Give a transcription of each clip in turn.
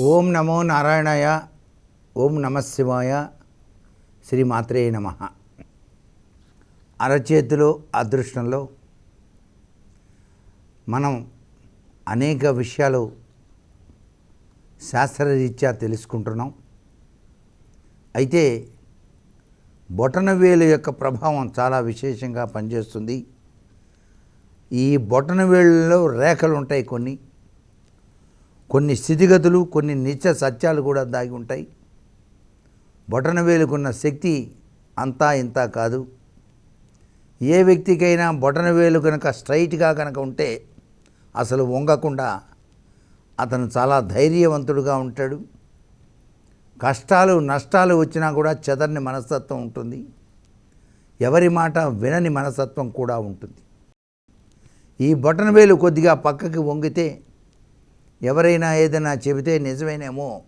ఓం నమో నారాయణాయ ఓం నమశివాయ శ్రీ మాత్రేయ నమ. అరచేతిలో అదృష్టంలో మనం అనేక విషయాలు శాస్త్రరీత్యా తెలుసుకుంటున్నాం. అయితే బొటనవేలు యొక్క ప్రభావం చాలా విశేషంగా పనిచేస్తుంది. ఈ బొటనవేళ్ళలో రేఖలు ఉంటాయి కొన్ని. కొన్ని స్థితిగతులు కొన్ని నిత్య సత్యాలు కూడా దాగి ఉంటాయి. బొటనవేలుకున్న శక్తి అంతా ఇంత కాదు. ఏ వ్యక్తికైనా బొటనవేలు కనుక స్ట్రైట్గా కనుక ఉంటే అసలు వంగకుండా అతను చాలా ధైర్యవంతుడుగా ఉంటాడు. కష్టాలు నష్టాలు వచ్చినా కూడా చెదర్ని మనస్తత్వం ఉంటుంది. ఎవరి మాట వినని మనస్తత్వం కూడా ఉంటుంది. ఈ బొటనవేలు కొద్దిగా పక్కకి వంగితే ఎవరైనా ఏదైనా చెబితే నిజమేనేమో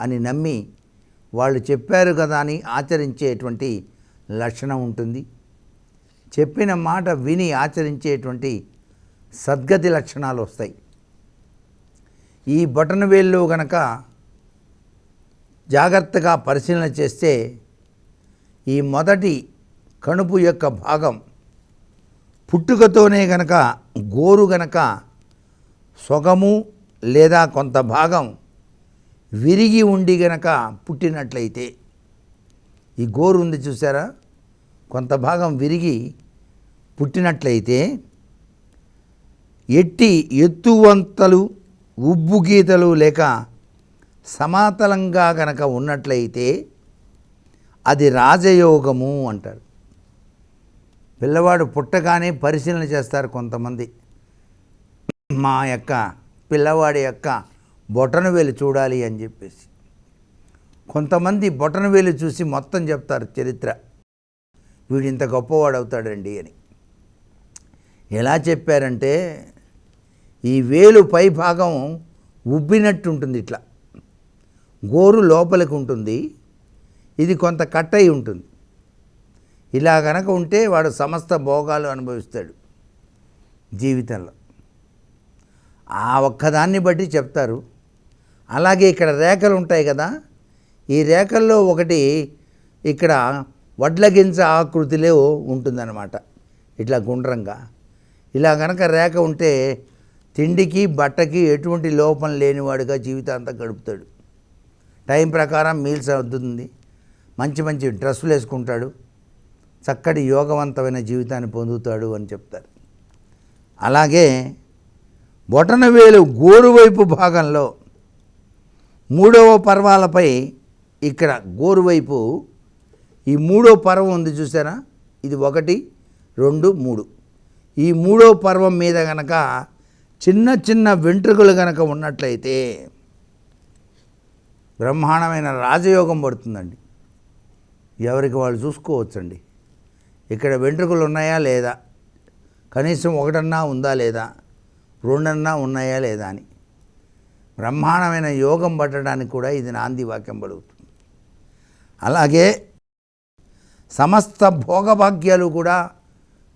అని నమ్మి వాళ్ళు చెప్పారు కదా అని ఆచరించేటువంటి లక్షణం ఉంటుంది. చెప్పిన మాట విని ఆచరించేటువంటి సద్గతి లక్షణాలు వస్తాయి. ఈ బటన్ వేల్లో గనక జాగ్రత్తగా పరిశీలన చేస్తే ఈ మొదటి కణుపు యొక్క భాగం పుట్టుకతోనే గనక గోరు గనక సొగము లేదా కొంత భాగం విరిగి ఉండి గనక పుట్టినట్లయితే ఈ గోరు ఉంది చూసారా? కొంత భాగం విరిగి పుట్టినట్లయితే ఎట్టి ఎత్తువంతలు ఉబ్బు గీతలు లేక సమాతలంగా గనక ఉన్నట్లయితే అది రాజయోగము అంటారు. పిల్లవాడు పుట్టగానే పరిశీలన చేస్తారు కొంతమంది. మా యొక్క పిల్లవాడి యొక్క బొటనవేలు చూడాలి అని చెప్పేసి. కొంతమంది బొటనవేలు చూసి మొత్తం చెప్తారు చరిత్ర. వీడు ఇంత గొప్పవాడు అవుతాడండి అని. ఎలా చెప్పారంటే ఈ వేలు పై భాగం ఉబ్బినట్టు ఉంటుంది ఇట్లా. గోరు లోపలికి ఉంటుంది. ఇది కొంత కట్ అయి ఉంటుంది. ఇలా కనుక ఉంటే వాడు సమస్త భోగాలు అనుభవిస్తాడు జీవితంలో. ఆ ఒక్కదాన్ని బట్టి చెప్తారు. అలాగే ఇక్కడ రేఖలు ఉంటాయి కదా ఈ రేఖల్లో ఒకటి ఇక్కడ వడ్ల గింజ ఆకృతిలో ఉంటుందన్నమాట. ఇట్లా గుండ్రంగా. ఇలా కనుక రేఖ ఉంటే తిండికి బట్టకి ఎటువంటి లోపం లేనివాడుగా జీవితాంతం గడుపుతాడు. టైం ప్రకారం మీల్స్ అవుతుంది. మంచి మంచి డ్రెస్సులు వేసుకుంటాడు. చక్కటి యోగవంతమైన జీవితాన్ని పొందుతాడు అని చెప్తారు. అలాగే బొటనవేలు గోరువైపు భాగంలో మూడవ పర్వాలపై ఇక్కడ గోరువైపు ఈ మూడో పర్వం ఉంది చూసారా? ఇది ఒకటి రెండు మూడు. ఈ మూడో పర్వం మీద గనక చిన్న చిన్న వెంట్రుకలు గనక ఉన్నట్లయితే బ్రహ్మాండమైన రాజయోగం పడుతుందండి. ఎవరికి వాళ్ళు చూసుకోవచ్చండి. ఇక్కడ వెంట్రుకలు ఉన్నాయా లేదా? కనీసం ఒకటన్నా ఉందా లేదా? రెండన్నా ఉన్నాయా లేదా అని. బ్రహ్మాండమైన యోగం పట్టడానికి కూడా ఇది నాంది వాక్యం పలుకుతుంది. అలాగే సమస్త భోగభాగ్యాలు కూడా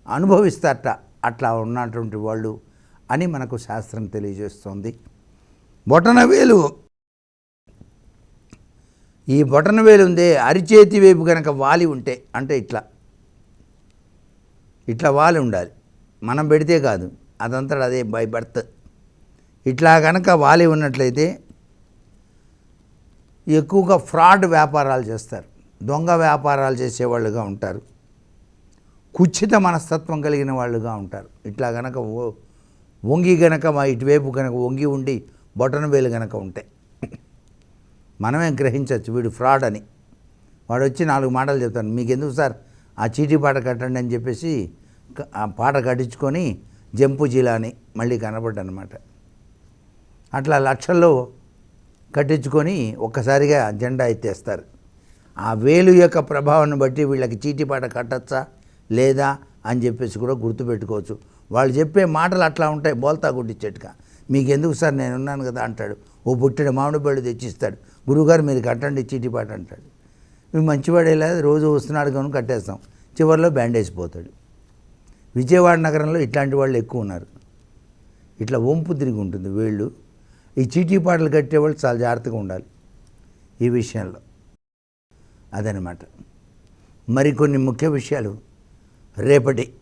అనుభవిస్తారట. అట్లా ఉన్నటువంటి వాళ్ళు అని మనకు శాస్త్రం తెలియజేస్తోంది. బొటనవేలు ఈ బొటనవేలు ఉందే అరిచేతి వైపు కనుక వాలి ఉంటే అంటే ఇట్లా ఇట్లా వాలి ఉండాలి. మనం పెడితే కాదు. అదంతా అదే బై బర్త్. ఇట్లా కనుక వాలి ఉన్నట్లయితే ఎక్కువగా ఫ్రాడ్ వ్యాపారాలు చేస్తారు. దొంగ వ్యాపారాలు చేసేవాళ్ళుగా ఉంటారు. కుచ్చిత మనస్తత్వం కలిగిన వాళ్ళుగా ఉంటారు. ఇట్లా గనక ఓ- వంగి గనక మా ఇటువైపు కనుక వంగి ఉండి బొటన వేలు గనక ఉంటాయి మనమే గ్రహించవచ్చు వీడు ఫ్రాడ్ అని. వాడు వచ్చి నాలుగు మాటలు చెప్తాను మీకు ఎందుకు సార్? ఆ చీటీ పాట కట్టండి అని చెప్పేసి ఆ పాట కట్టించుకొని జంపు జిలా అని మళ్ళీ కనబడ్డనమాట. అట్లా లక్షల్లో కట్టించుకొని ఒక్కసారిగా జెండా ఎత్తేస్తారు. ఆ వేలు యొక్క ప్రభావాన్ని బట్టి వీళ్ళకి చీటిపాట కట్టచ్చా లేదా అని చెప్పేసి కూడా గుర్తుపెట్టుకోవచ్చు. వాళ్ళు చెప్పే మాటలు అట్లా ఉంటాయి బోల్తా గుడ్డిచ్చేట్టుగా మీకు ఎందుకు సార్ నేను ఉన్నాను కదా అంటాడు. ఓ పుట్టిన మామిడి పళ్ళు తెచ్చిస్తాడు. గురువుగారు మీరు కట్టండి చీటిపాట అంటాడు. మేము మంచివాడేలా రోజు వస్తున్నాడు కనుక కట్టేస్తాం. చివరిలో బ్యాండేజ్ పోతాడు. విజయవాడ నగరంలో ఇట్లాంటి వాళ్ళు ఎక్కువ ఉన్నారు. ఇట్లా వంపు తిరిగి ఉంటుంది వేళ్ళు. ఈ చీటీ పాటలు కట్టేవాళ్ళు చాలా జాగ్రత్తగా ఉండాలి ఈ విషయంలో. అదనమాట మరికొన్ని ముఖ్య విషయాలు రేపటి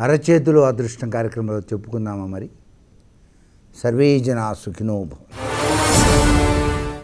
అరచేతులు అదృష్టం కార్యక్రమంలో చెప్పుకుందామా మరి? సర్వే జనా సుఖినో